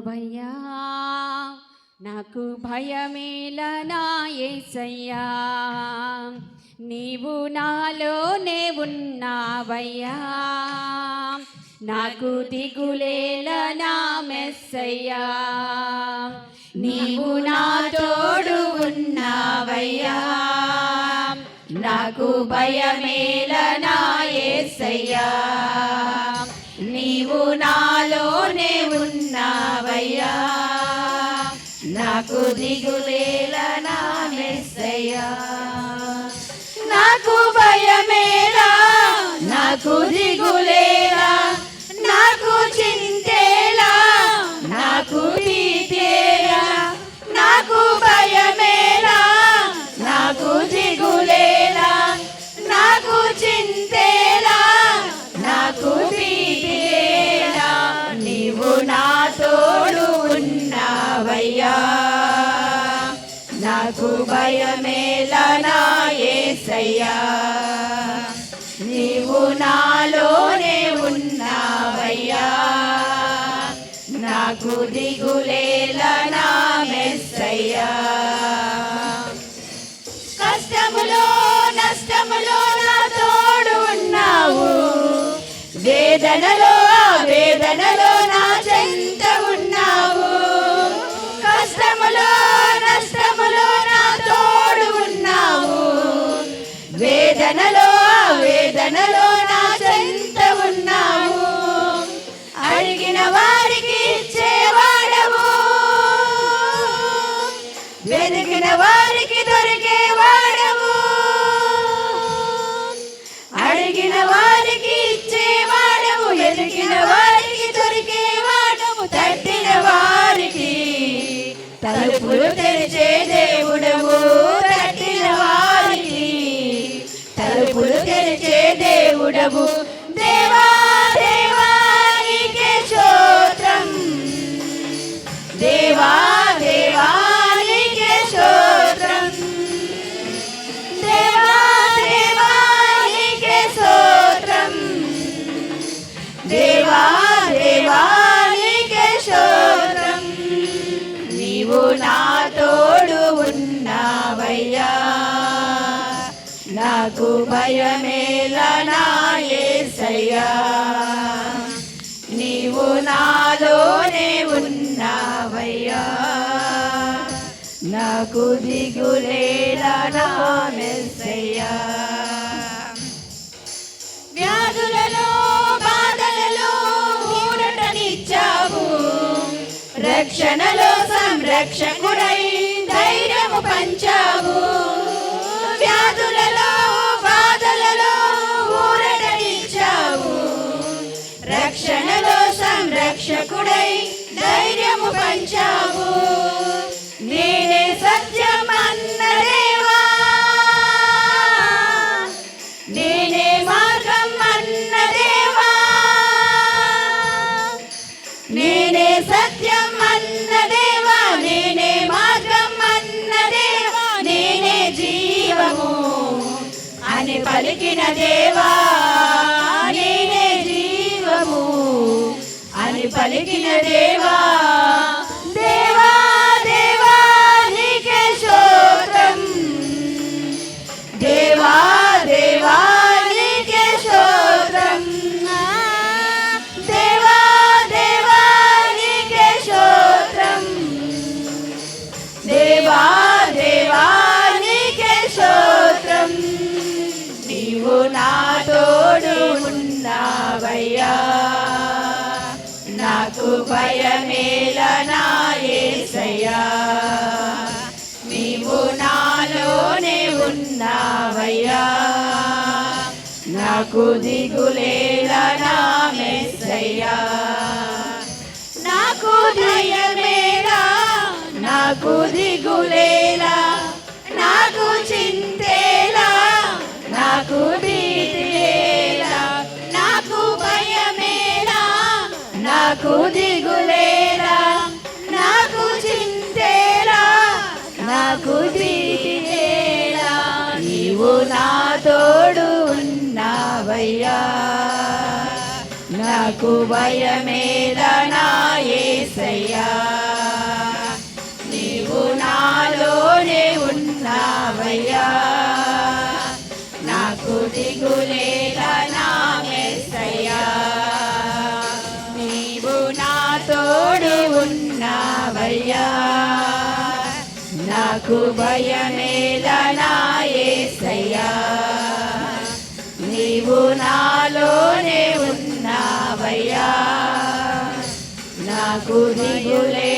ఉన్నావయ్యా నాకు భయమేలనా ఏసయ్యా? నీవు నాలోనే ఉన్నావయ్యా నాకు దిగులేలనా మెస్సయ్యా? నీవు నా తోడు ఉన్నావయ్యా నాకు భయమేలనా ఏసయ్యా? నీవు నాలోనే ఉన్నావయ్యా. నాకు దిగులేల నా మెస్సయ్యా. నాకు భయమేలా నాకు దిగులేలా నాకు భయమేలా నా నీవు నాలోనే ఉన్నావయ్యా. నాకు దిగులేలనా నా మెస్సయ్యా. కష్టములో నష్టములో నా తోడు ఉన్నావు. వేదనలో దేవుడవు దేవా దేవా నీకే స్తోత్రం దేవా దేవా నీకే స్తోత్రం దేవా దేవా నీకే నాకు భయమేలా నీవు నాలోనే ఉన్నావయ్యా. నాకు దిగులేలా వ్యాధులలో బాధలలో ఊరటనిచ్చావు. రక్షణలో సంరక్షకుడై ధైర్యము పంచావు. వ్యాధులలో పంచావు. నేనే సత్యం దేవా నేనే మార్గం అన్న దేవా నేనే సత్యం అన్న దేవా నేనే మార్గం అన్న దేవా నేనే జీవము అని పలికిన దేవా. నేనే జీవము అని పలికిన దేవా. నీవు నా తోడు ఉన్నావయ్యా. నాకు భయమేల నాయసయ్యా నీవు నాలోనే ఉన్నావయ్యా. నాకు దిగులేల నా నాకు భయమేలా నాకు దిగులే నాకు దిగులేరా నాకు చింతేరా నాకు దిగులేరా నీవు నా తోడు ఉన్నావయ్యా. నాకు భయమేరా నా ఏసయ్యా. నీవు నాలోనే ఉన్నావయ్యా. అయ్యా. నాకు భయమేలా నా నీవు నాలోనే ఉన్నావయ్యా. నాకు దిగులే